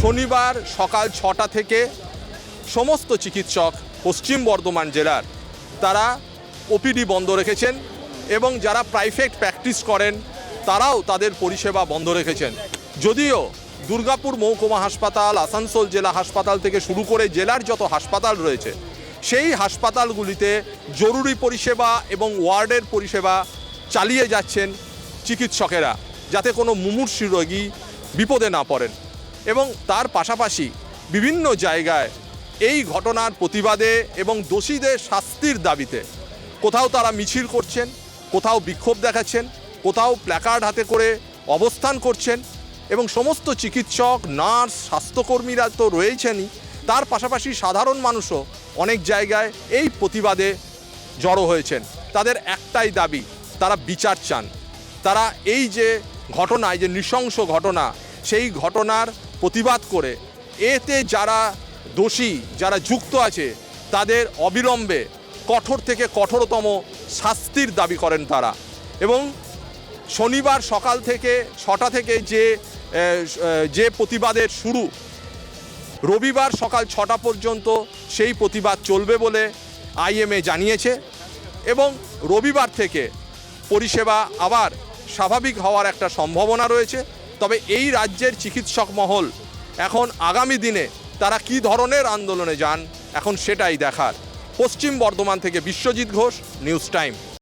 শনিবার সকাল ছটা থেকে সমস্ত চিকিৎসক পশ্চিম বর্ধমান জেলার। তারা ওপিডি বন্ধ রেখেছেন এবং যারা প্রাইভেট প্র্যাকটিস করেন, তারাও তাদের পরিষেবা বন্ধ রেখেছেন। যদিও দুর্গাপুর মহকুমা হাসপাতাল, আসানসোল জেলা হাসপাতাল থেকে শুরু করে জেলার যত হাসপাতাল রয়েছে, সেই হাসপাতালগুলিতে জরুরি পরিষেবা এবং ওয়ার্ডের পরিষেবা চালিয়ে যাচ্ছেন চিকিৎসকেরা, যাতে কোনো মুমূর্ষু রোগী বিপদে না পড়েন। এবং তার পাশাপাশি বিভিন্ন জায়গায় এই ঘটনার প্রতিবাদে এবং দোষীদের শাস্তির দাবিতে কোথাও তারা মিছিল করছেন, কোথাও বিক্ষোভ দেখাচ্ছেন, কোথাও প্ল্যাকার্ড হাতে করে অবস্থান করছেন এবং সমস্ত চিকিৎসক, নার্স, স্বাস্থ্যকর্মীরা তো রয়েছেনই। তার পাশাপাশি সাধারণ মানুষও অনেক জায়গায় এই প্রতিবাদে জড়ো হয়েছেন। তাদের একটাই দাবি, তারা বিচার চান। তারা এই যে ঘটনা, এই যে নৃশংস ঘটনা, সেই ঘটনার প্রতিবাদ করে। এতে যারা দোষী, যারা যুক্ত আছে, তাদের অবিলম্বে কঠোর থেকে কঠোরতম শাস্তির দাবি করেন তারা। এবং শনিবার সকাল থেকে ছটা থেকে যে যে প্রতিবাদের শুরু, রবিবার সকাল ছটা পর্যন্ত সেই প্রতিবাদ চলবে বলে আইএমএ জানিয়েছে এবং রবিবার থেকে পরিষেবা আবার স্বাভাবিক হওয়ার একটা সম্ভাবনা রয়েছে। তবে এই রাজ্যের চিকিৎসক মহল, এখন আগামী দিনে তারা কি ধরনের আন্দোলনে যান, এখন সেটাই দেখার। পশ্চিম বর্ধমান থেকে বিশ্বজিৎ ঘোষ, নিউজ টাইম।